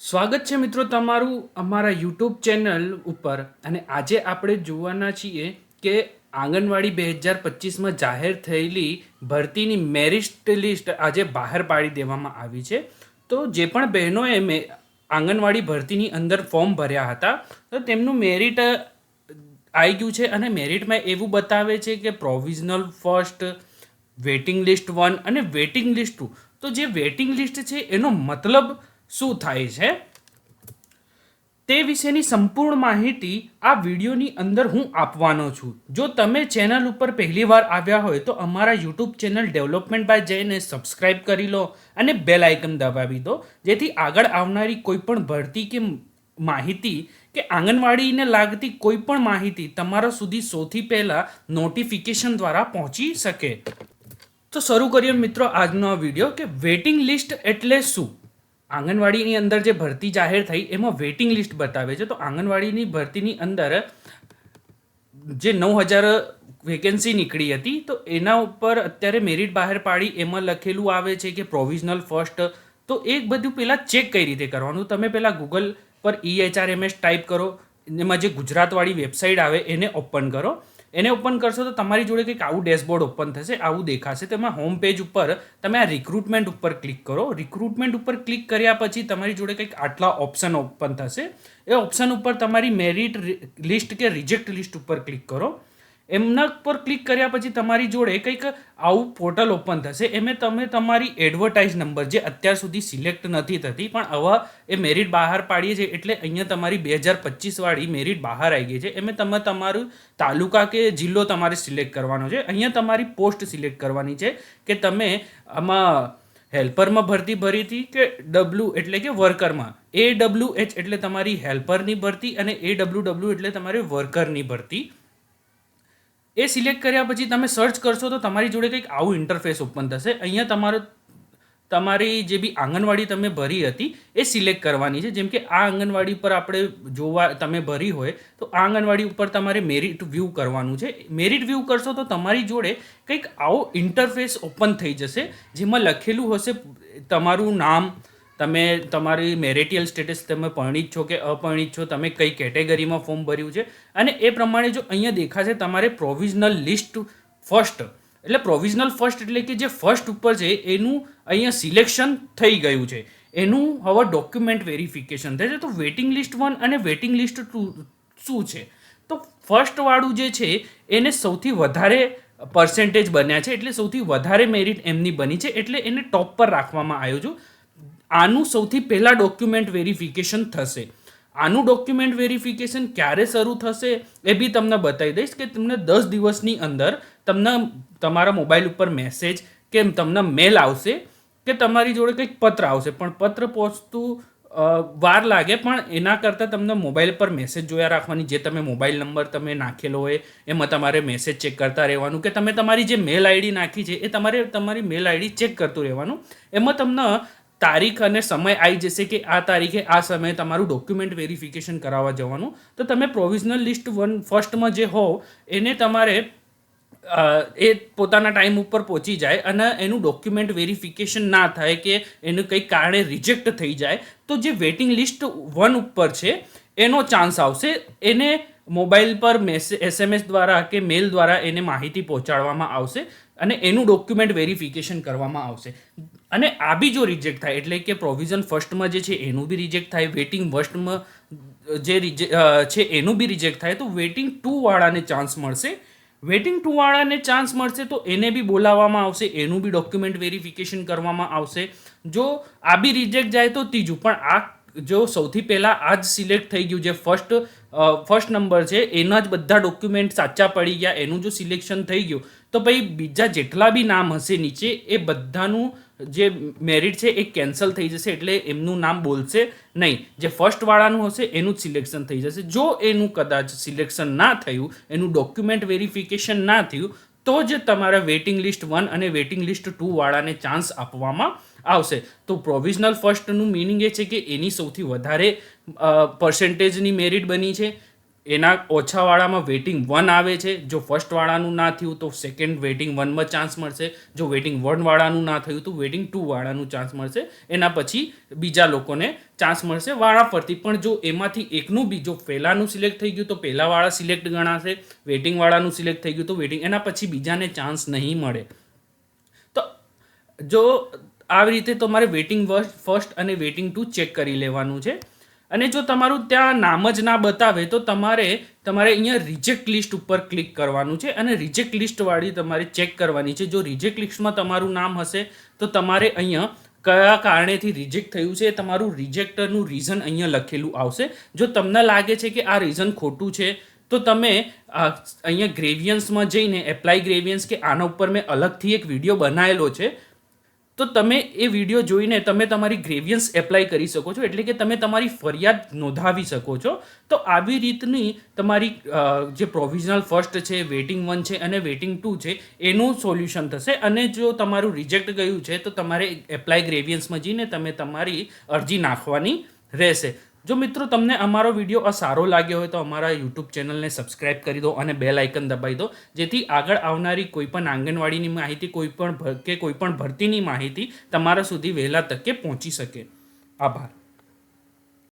સ્વાગત છે મિત્રો તમારું અમારા યુટ્યુબ ચેનલ ઉપર. અને આજે આપણે જોવાના છીએ કે આંગણવાડી બે હજાર પચીસમાં જાહેર થયેલી ભરતીની મેરિટ લિસ્ટ આજે બહાર પાડી દેવામાં આવી છે. તો જે પણ બહેનોએ મે આંગણવાડી ભરતીની અંદર ફોર્મ ભર્યા હતા, તો તેમનું મેરિટ આવી ગયું છે અને મેરિટમાં એવું બતાવે છે કે provisional first waiting list one અને વેટિંગ લિસ્ટ ટુ તો જે વેટિંગ લિસ્ટ છે, એનો મતલબ શું થાય છે? તે વિશેની સંપૂર્ણ માહિતી આ વિડીયોની અંદર હું આપવાનો છું. જો તમે ચેનલ ઉપર પહેલીવાર આવ્યા હોય તો અમારા યુટ્યુબ ચેનલ ડેવલપમેન્ટ બાય જઈને સબસ્ક્રાઇબ કરી લો અને બેલ આઇકન દબાવી દો, જેથી આગળ આવનારી કોઈપણ ભરતી કે માહિતી કે આંગણવાડીને લાગતી કોઈ પણ માહિતી તમારા સુધી સૌથી પહેલાં નોટિફિકેશન દ્વારા પહોંચી શકે. તો શરૂ કરીએ મિત્રો આજનો આ વીડિયો કે વેટિંગ લિસ્ટ એટલે શું? આંગણવાડીની અંદર જે ભરતી જાહેર થઈ, એમાં વેઇટિંગ લિસ્ટ બતાવે છે. તો આંગણવાડીની ભરતીની અંદર જે નવ હજાર વેકેન્સી નીકળી હતી, તો એના ઉપર અત્યારે મેરિટ બહાર પાડી એમાં લખેલું આવે છે કે પ્રોવિઝનલ ફર્સ્ટ. તો એ બધું પહેલાં ચેક કઈ રીતે કરવાનું? તમે પહેલાં ગૂગલ પર E ઈએચઆરએમએસ ટાઈપ કરો. એમાં જે ગુજરાતવાળી વેબસાઇટ આવે, એને ઓપન કરો. એને ઓપન કરશો તો તમારી જોડે કંઈક આવું ડેશબોર્ડ ઓપન થશે, આવું દેખાશે. તેમાં હોમ પેજ ઉપર તમે આ રિક્રુટમેન્ટ ઉપર ક્લિક કરો. રિક્રુટમેન્ટ ઉપર ક્લિક કર્યા પછી તમારી જોડે કંઈક આટલા ઓપ્શન ઓપન થશે. એ ઓપ્શન ઉપર તમારી મેરિટ લિસ્ટ કે રિજેક્ટ લિસ્ટ ઉપર ક્લિક કરો. એમના પર ક્લિક કર્યા પછી તમારી જોડે કંઈક આવું પોર્ટલ ઓપન થશે. એમાં તમે તમારી એડવર્ટાઇઝ નંબર જે અત્યાર સુધી સિલેક્ટ નથી થતી, પણ હવે એ મેરિટ બહાર પાડીએ છીએ એટલે અહીંયા તમારી બે હજાર પચીસવાળી મેરિટ બહાર આવી ગઈ છે. એમાં તમે તમારું તાલુકા કે જિલ્લો તમારે સિલેક્ટ કરવાનો છે. અહીંયા તમારી પોસ્ટ સિલેક્ટ કરવાની છે કે તમે આમાં હેલ્પરમાં ભરતી ભરી હતી કે ડબલ્યુ એટલે કે વર્કરમાં એ ડબલ્યુ એચ એટલે તમારી હેલ્પરની ભરતી અને એ ડબલ્યુ ડબલ્યુ એટલે તમારી વર્કરની ભરતી. એ સિલેક્ટ કર્યા પછી તમે સર્ચ કરશો તો તમારી જોડે કંઈક આવું ઇન્ટરફેસ ઓપન થશે. અહીંયા તમારો, તમારી જે બી આંગણવાડી તમે ભરી હતી, એ સિલેક્ટ કરવાની છે. જેમ કે આ આંગણવાડી પર આપણે જોવા, તમે ભરી હોય, તો આ આંગણવાડી ઉપર તમારે મેરિટ વ્યૂ કરવાનું છે. મેરિટ વ્યૂ કરશો તો તમારી જોડે કંઈક આવો ઇન્ટરફેસ ઓપન થઈ જશે, જેમાં લખેલું હશે તમારું નામ તમે તમારી મેરિટિયલ સ્ટેટસ તમે પરણિત છો કે અપરણિત છો, તમે કઈ કેટેગરીમાં ફોર્મ ભર્યું છે? અને એ પ્રમાણે જો અહીંયા દેખાશે તમારે પ્રોવિઝનલ લિસ્ટ ફર્સ્ટ એટલે પ્રોવિઝનલ ફર્સ્ટ એટલે કે જે ફર્સ્ટ ઉપર છે, એનું અહીંયા સિલેક્શન થઈ ગયું છે. એનું હવે ડોક્યુમેન્ટ વેરિફિકેશન છે. તો વેટિંગ લિસ્ટ વન અને વેટિંગ લિસ્ટ ટુ શું છે? તો ફર્સ્ટવાળું જે છે, એને સૌથી વધારે પર્સેન્ટેજ બન્યા છે. એટલે સૌથી વધારે મેરિટ એમની બની છે. એટલે એને ટોપ પર રાખવામાં આવ્યો છું. આનું સૌથી પહેલાં ડોક્યુમેન્ટ વેરિફિકેશન થશે. આનું ડોક્યુમેન્ટ વેરિફિકેશન ક્યારે શરૂ થશે એ બી તમને બતાવી દઈશ કે તમને દસ દિવસની અંદર તમને તમારા મોબાઈલ ઉપર મેસેજ કે તમને મેલ આવશે કે તમારી જોડે કંઈક પત્ર આવશે. પણ પત્ર પહોંચતું વાર લાગે પણ એના કરતાં તમને મોબાઈલ પર મેસેજ જોયા રાખવાની. જે તમે મોબાઈલ નંબર તમે નાખેલો હોય, એમાં તમારે મેસેજ ચેક કરતા રહેવાનું કે તમે તમારી જે મેલ આઈડી નાખી છે એ તમારે તમારી મેલ આઈડી ચેક કરતું રહેવાનું. એમાં તમને તારીખ અને સમય આવી જશે કે આ તારીખે, આ સમયે તમારું ડોક્યુમેન્ટ વેરિફિકેશન કરાવવા જવાનું. તો તમે પ્રોવિઝનલ લિસ્ટ વન ફર્સ્ટમાં જે હોવ, એને તમારે એ પોતાના ટાઈમ ઉપર પહોંચી જાય અને એનું ડોક્યુમેન્ટ વેરિફિકેશન ના થાય કે એનું કંઈક કારણે રિજેક્ટ થઈ જાય. તો જે વેટિંગ લિસ્ટ વન ઉપર છે, એનો ચાન્સ આવશે. એને મોબાઈલ પર મેસે એસએમએસ દ્વારા કે મેલ દ્વારા એને માહિતી પહોંચાડવામાં આવશે. અને એનું ડોક્યુમેન્ટ વેરિફિકેશન કરવામાં આવશે. અને આ બી જો રિજેક્ટ થાય, એટલે કે પ્રોવિઝન ફર્સ્ટમાં જે છે એનું બી રિજેક્ટ થાય વેટિંગ ફર્સ્ટમાં જે છે એનું બી રિજેક્ટ થાય, તો વેટિંગ ટુવાળાને ચાન્સ મળશે. વેટિંગ ટુવાળાને ચાન્સ મળશે તો એને બી બોલાવવામાં આવશે, એનું બી ડોક્યુમેન્ટ વેરિફિકેશન કરવામાં આવશે. જો આ બી રિજેક્ટ જાય તો ત્રીજું, પણ આ જો સૌથી પહેલાં આ જ સિલેક્ટ થઈ ગયું જે ફર્સ્ટ ફર્સ્ટ નંબર છે, એના જ બધા ડોક્યુમેન્ટ સાચા પડી ગયા, એનું જો સિલેક્શન થઈ ગયું, તો ભાઈ બીજા જેટલા બી નામ હશે નીચે, એ બધાનું જે મેરિટ છે એ કેન્સલ થઈ જશે, એટલે એમનું નામ બોલશે નહીં. જે ફર્સ્ટવાળાનું હશે, એનું જ સિલેક્શન થઈ જશે. જો એનું કદાચ સિલેક્શન ના થયું, એનું ડોક્યુમેન્ટ વેરિફિકેશન ના થયું, તો જ તમારા વેટિંગ લિસ્ટ વન અને વેટિંગ લિસ્ટ ટુ વાળાને ચાન્સ આપવામાં આવશે. તો પ્રોવિઝનલ ફર્સ્ટનું મિનિંગ એ છે કે એની સૌથી વધારે પર્સન્ટેજની મેરિટ બની છે. એના ઓછાવાળામાં વેટિંગ વન આવે છે. જો ફર્સ્ટવાળાનું ના થયું તો સેકન્ડ વેટિંગ વનમાં ચાન્સ મળશે. જો વેટિંગ વનવાળાનું ના થયું તો વેટિંગ ટુવાળાનું ચાન્સ મળશે. એના પછી બીજા લોકોને ચાન્સ મળશે વાળા પરથી. પણ જો એમાંથી એકનું બી, જો પહેલાંનું સિલેક્ટ થઈ ગયું તો પહેલાંવાળા સિલેક્ટ ગણાશે. વેટિંગવાળાનું સિલેક્ટ થઈ ગયું તો વેટિંગ એના પછી બીજાને ચાન્સ નહીં મળે. તો જો આવી રીતે તમારે વેટિંગ ફર્સ્ટ અને વેટિંગ ટુ ચેક કરી લેવાનું છે. અને જો તમારું ત્યાં નામ જ ના બતાવે તો તમારે તમારે અહીંયા રિજેક્ટ લિસ્ટ ઉપર ક્લિક કરવાનું છે અને રિજેક્ટ લિસ્ટવાળી તમારે ચેક કરવાની છે. જો રિજેક્ટ લિસ્ટમાં તમારું નામ હશે તો તમારે અહીંયા કયા કારણેથી રિજેક્ટ થયું છે, તમારું રિજેક્ટરનું રીઝન અહીંયા લખેલું આવશે. જો તમને લાગે છે કે આ રીઝન ખોટું છે, તો તમે અહીંયા ગ્રેવિયન્સમાં જઈને એપ્લાય ગ્રેવિયન્સ કે આના ઉપર મેં અલગથી એક વીડિયો બનાવેલો છે. તો તમે એ વીડિયો જોઈને તમે તમારી ગ્રેવિયન્સ એપ્લાય કરી શકો છો, એટલે કે તમે તમારી ફરિયાદ નોંધાવી શકો છો. તો આવી રીતની તમારી જે પ્રોવિઝનલ ફર્સ્ટ છે વેઇટિંગ વન છે અને વેઇટિંગ ટુ છે, એનું સોલ્યુશન થશે. અને જો તમારું રિજેક્ટ ગયું છે, તો તમારે એપ્લાય ગ્રેવિયન્સમાં જઈને તમે તમારી અરજી નાખવાની રહેશે. જો મિત્રો તમને અમારો વીડિયો આ સારો લાગ્યો હોય તો અમારા યુટ્યુબ ચેનલને સબસ્ક્રાઇબ કરી દો અને બેલ આઇકન દબાવી દો, જેથી આગળ આવનારી કોઈપણ આંગણવાડીની માહિતી કોઈ પણ કે કોઈપણ ભરતીની માહિતી તમારા સુધી વહેલા તકે પહોંચી શકે. આભાર.